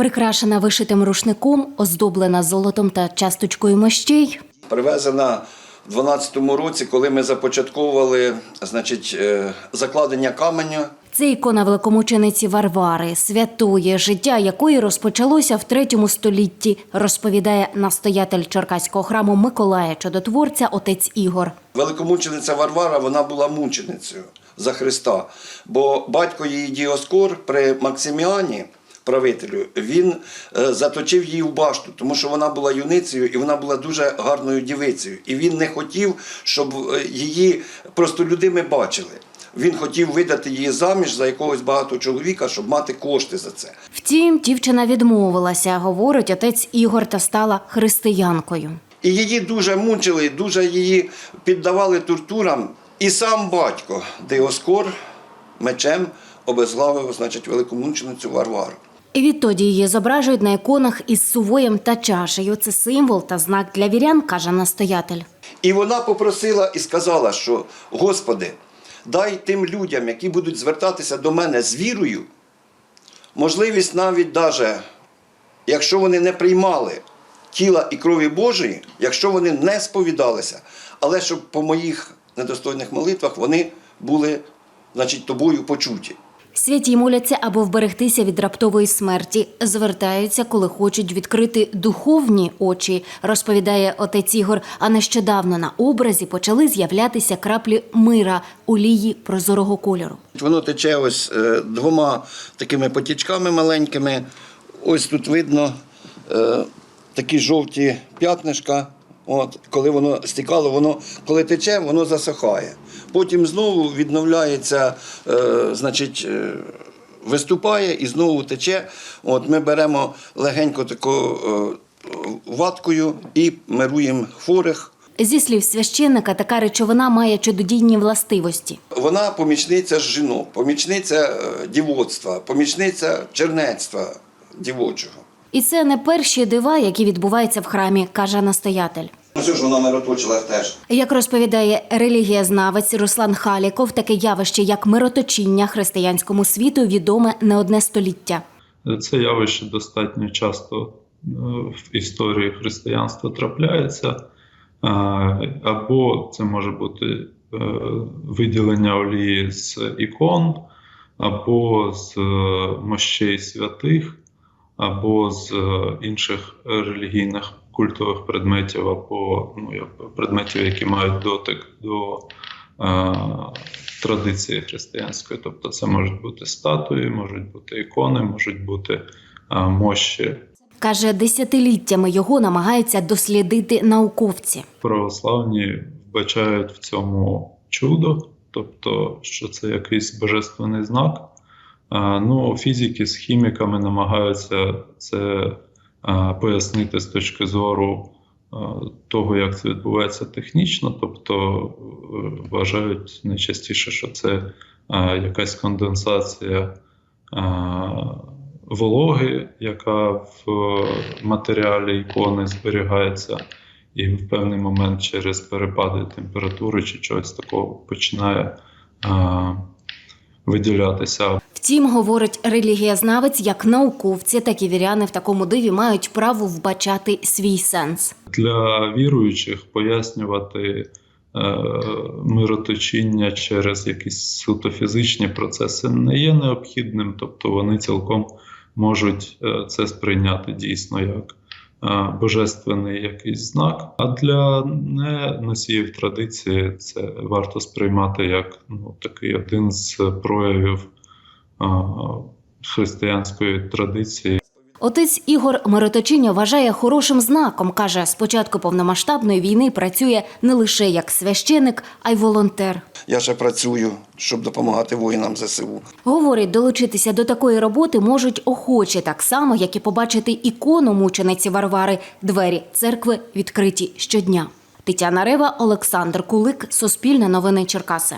Прикрашена вишитим рушником, оздоблена золотом та часточкою мощей. Привезена в 12-му році, коли ми започатковували значить, е, закладення каменя. Це ікона великомучениці Варвари, святої, життя якої розпочалося в третьому столітті, розповідає настоятель Черкаського храму Миколая Чудотворця отець Ігор. Великомучениця Варвара вона була мученицею за Христа. Бо батько її Діоскор при Максиміані, правителю, він е, заточив її в башту, тому що вона була юницею і вона була дуже гарною дівицею. І він не хотів, щоб е, її просто людьми бачили. Він хотів видати її заміж за якогось багатого чоловіка, щоб мати кошти за це. Втім, дівчина відмовилася, говорить отець Ігор, та стала християнкою. І її дуже мучили, дуже її піддавали тортурам. І сам батько Диоскор мечем обезглавив, значить, великомученицю Варвару. І відтоді її зображують на іконах із сувоєм та чашею. Це символ та знак для вірян, каже настоятель. І вона попросила і сказала, що Господи, дай тим людям, які будуть звертатися до мене з вірою, можливість навіть даже, якщо вони не приймали тіла і крові Божої, якщо вони не сповідалися, але щоб по моїх недостойних молитвах вони були, значить, тобою почуті. Святі моляться або вберегтися від раптової смерті. Звертаються, коли хочуть відкрити духовні очі, розповідає отець Ігор. А нещодавно на образі почали з'являтися краплі мира олії прозорого кольору. Воно тече ось е, двома такими потічками маленькими. Ось тут видно е, такі жовті п'ятнишка. От, коли воно стікало, воно коли тече, воно засихає. Потім знову відновляється, е, значить, е, виступає і знову тече. От, ми беремо легенько таку е, ваткою і мируємо хворих. Зі слів священника, така речовина має чудодійні властивості. Вона помічниця жінок, помічниця дівоцтва, помічниця чернецтва дівочого. І це не перші дива, які відбуваються в храмі, каже настоятель. Ну що ж вона мироточила теж. Як розповідає релігієзнавець Руслан Халіков, таке явище, як мироточіння християнському світу, відоме не одне століття. Це явище достатньо часто е, в історії християнства трапляється, Е, або це може бути е, виділення олії з ікон, або з мощей святих, або з інших релігійних культових предметів, або ну, предметів, які мають дотик до е, традиції християнської. Тобто це можуть бути статуї, можуть бути ікони, можуть бути е, мощі. Каже, десятиліттями його намагаються дослідити науковці. Православні вбачають в цьому чудо, тобто, що це якийсь божественний знак. Е, Ну, фізики з хіміками намагаються це пояснити з точки зору е, того, як це відбувається технічно, тобто е, вважають найчастіше, що це е, якась конденсація вологи, яка в матеріалі ікони зберігається, і в певний момент через перепади температури чи чогось такого починає е, виділятися. Втім, говорить релігієзнавець, як науковці, так і віряни в такому диві мають право вбачати свій сенс. Для віруючих пояснювати е, мироточіння через якісь суто фізичні процеси не є необхідним, тобто вони цілком можуть е, це сприйняти дійсно як е, божественний якийсь знак. А для не носіїв традиції це варто сприймати як ну, такий один з проявів християнської традиції. Отець Ігор мироточіння вважає хорошим знаком. каже, з початку повномасштабної війни працює не лише як священик, а й волонтер. Я ще працюю, щоб допомагати воїнам ЗСУ. Говорить, долучитися до такої роботи можуть охочі, так само, як і побачити ікону мучениці Варвари. Двері церкви відкриті щодня. Тетяна Рева, Олександр Кулик, Суспільне новини Черкаси.